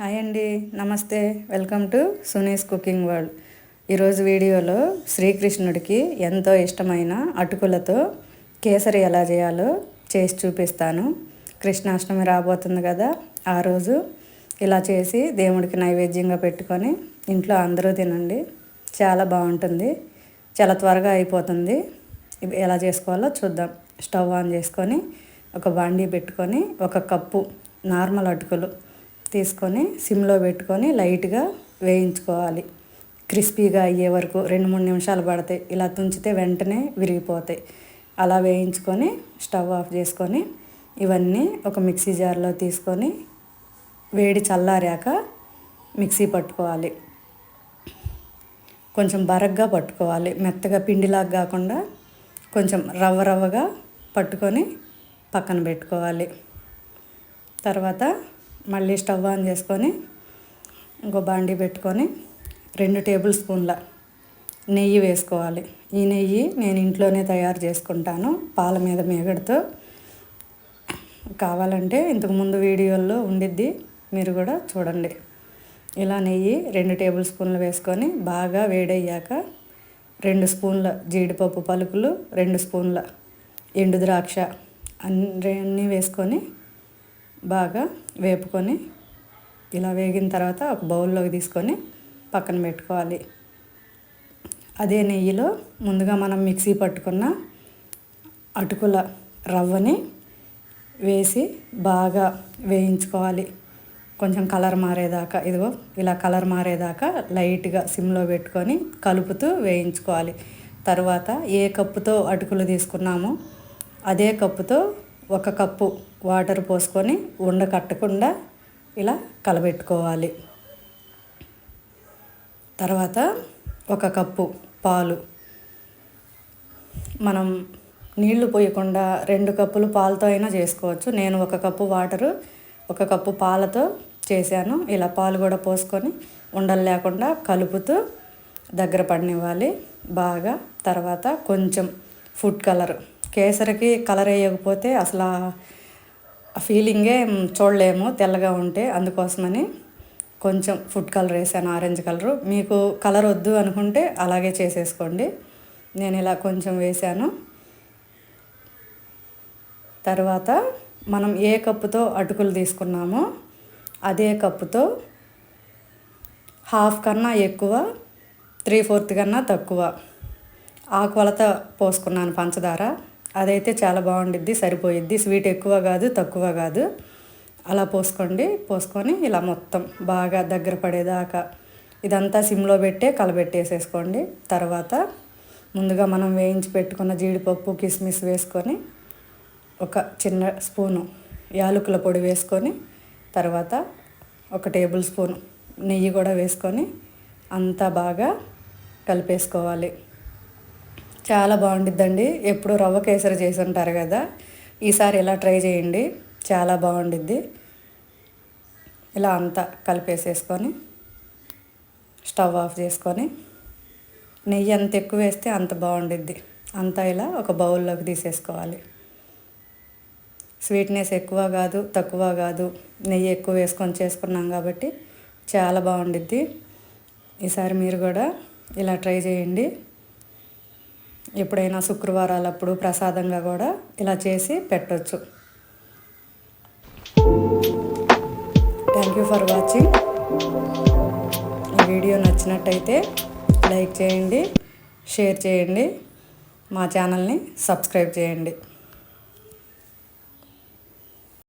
Hi అండి నమస్తే. Welcome to Suni's cooking world. ఈరోజు వీడియోలో శ్రీకృష్ణుడికి ఎంతో ఇష్టమైన అటుకులతో కేసరి ఎలా చేయాలో చేసి చూపిస్తాను. కృష్ణాష్టమి రాబోతుంది కదా ఆ రోజు ఇలా చేసి దేవుడికి నైవేద్యంగా పెట్టుకొని ఇంట్లో అందరూ తినండి. చాలా బాగుంటుంది. చాలా త్వరగా అయిపోతుంది. ఎలా చేసుకోవాలో చూద్దాం. స్టవ్ ఆన్ చేసుకొని ఒక బాండీ పెట్టుకొని ఒక కప్పు నార్మల్ అటుకులు తీసుకొని సిమ్లో పెట్టుకొని లైట్గా వేయించుకోవాలి. క్రిస్పీగా అయ్యే వరకు రెండు మూడు నిమిషాలు పడతాయి ఇలా తుంచితే వెంటనే విరిగిపోతాయి. అలా వేయించుకొని స్టవ్ ఆఫ్ చేసుకొని ఇవన్నీ ఒక మిక్సీ జార్లో తీసుకొని వేడి చల్లారాక మిక్సీ పట్టుకోవాలి. కొంచెం బరగ్గా పట్టుకోవాలి. మెత్తగా పిండిలాగా కాకుండా కొంచెం రవ్వ రవ్వగా పట్టుకొని పక్కన పెట్టుకోవాలి. తర్వాత మళ్ళీ స్టవ్ ఆన్ చేసుకొని ఇంకో బాండి పెట్టుకొని రెండు టేబుల్ స్పూన్ల నెయ్యి వేసుకోవాలి. ఈ నెయ్యి నేను ఇంట్లోనే తయారు చేసుకుంటాను. పాల మీద మేగడితో కావాలంటే ఇంతకుముందు వీడియోల్లో ఉండిద్ది. మీరు కూడా చూడండి. ఇలా నెయ్యి రెండు టేబుల్ స్పూన్లు వేసుకొని బాగా వేడయ్యాక రెండు స్పూన్ల జీడిపప్పు పలుకులు రెండు స్పూన్ల ఎండు ద్రాక్ష అన్నీ వేసుకొని బాగా వేపుకొని ఇలా వేగిన తర్వాత ఒక బౌల్లోకి తీసుకొని పక్కన పెట్టుకోవాలి. అదే నెయ్యిలో ముందుగా మనం మిక్సీ పట్టుకున్న అటుకుల రవ్వని వేసి బాగా వేయించుకోవాలి. కొంచెం కలర్ మారేదాకా ఇదిగో ఇలా కలర్ మారేదాకా లైట్గా సిమ్లో పెట్టుకొని కలుపుతూ వేయించుకోవాలి. తర్వాత ఏ కప్పుతో అటుకులు తీసుకున్నామో అదే కప్పుతో ఒక కప్పు వాటర్ పోసుకొని ఉండ కట్టకుండా ఇలా కలబెట్టుకోవాలి. తర్వాత ఒక కప్పు పాలు. మనం నీళ్ళు పోయకుండా రెండు కప్పులు పాలతో అయినా చేసుకోవచ్చు. నేను ఒక కప్పు వాటరు ఒక కప్పు పాలతో చేశాను. ఇలా పాలు కూడా పోసుకొని ఉండలు లేకుండా కలుపుతూ దగ్గర పడినివ్వాలి. బాగా తర్వాత కొంచెం ఫుడ్ కలర్. కేసరికి కలర్ వేయకపోతే అసలు ఆ ఫీలింగే చూడలేము తెల్లగా ఉంటే. అందుకోసమని కొంచెం ఫుడ్ కలర్ వేసాను ఆరెంజ్ కలరు. మీకు కలర్ వద్దు అనుకుంటే అలాగే చేసేసుకోండి. నేను ఇలా కొంచెం వేసాను. తర్వాత మనం ఏ కప్పుతో అటుకులు తీసుకున్నామో అదే కప్పుతో హాఫ్ కన్నా ఎక్కువ త్రీ ఫోర్త్ కన్నా తక్కువ ఆ కొలత పోసుకున్నాను పంచదార. అదైతే చాలా బాగుండిద్ది సరిపోయిద్ది. స్వీట్ ఎక్కువ కాదు తక్కువ కాదు. అలా పోసుకోండి పోసుకొని ఇలా మొత్తం బాగా దగ్గర పడేదాకా ఇదంతా సిమ్లో పెట్టే కలబెట్టేసేసుకోండి. తర్వాత ముందుగా మనం వేయించి పెట్టుకున్న జీడిపప్పు కిస్మిస్ వేసుకొని ఒక చిన్న స్పూను యాలకుల పొడి వేసుకొని తర్వాత ఒక టేబుల్ స్పూన్ నెయ్యి కూడా వేసుకొని అంతా బాగా కలిపేసుకోవాలి. చాలా బాగుండిద్దండి. ఎప్పుడు రవ్వ కేసరి చేసి ఉంటారు కదా. ఈసారి ఇలా ట్రై చేయండి. చాలా బాగుండిద్ది. ఇలా అంతా కలిపేసేసుకొని స్టవ్ ఆఫ్ చేసుకొని నెయ్యి ఎంత ఎక్కువ వేస్తే అంత బాగుండిద్ది. అంతా ఇలా ఒక బౌల్లోకి తీసేసుకోవాలి. స్వీట్నెస్ ఎక్కువ కాదు తక్కువ కాదు. నెయ్యి ఎక్కువ వేసుకొని చేసుకున్నాం కాబట్టి చాలా బాగుండిద్ది. ఈసారి మీరు కూడా ఇలా ట్రై చేయండి. ఎప్పుడైనా శుక్రవారాలప్పుడు ప్రసాదంగా కూడా ఇలా చేసి పెట్టచ్చు. థ్యాంక్ యూ ఫర్ వాచింగ్ ఈ వీడియో నచ్చినట్టయితే లైక్ చేయండి షేర్ చేయండి మా ఛానల్ని సబ్స్క్రైబ్ చేయండి.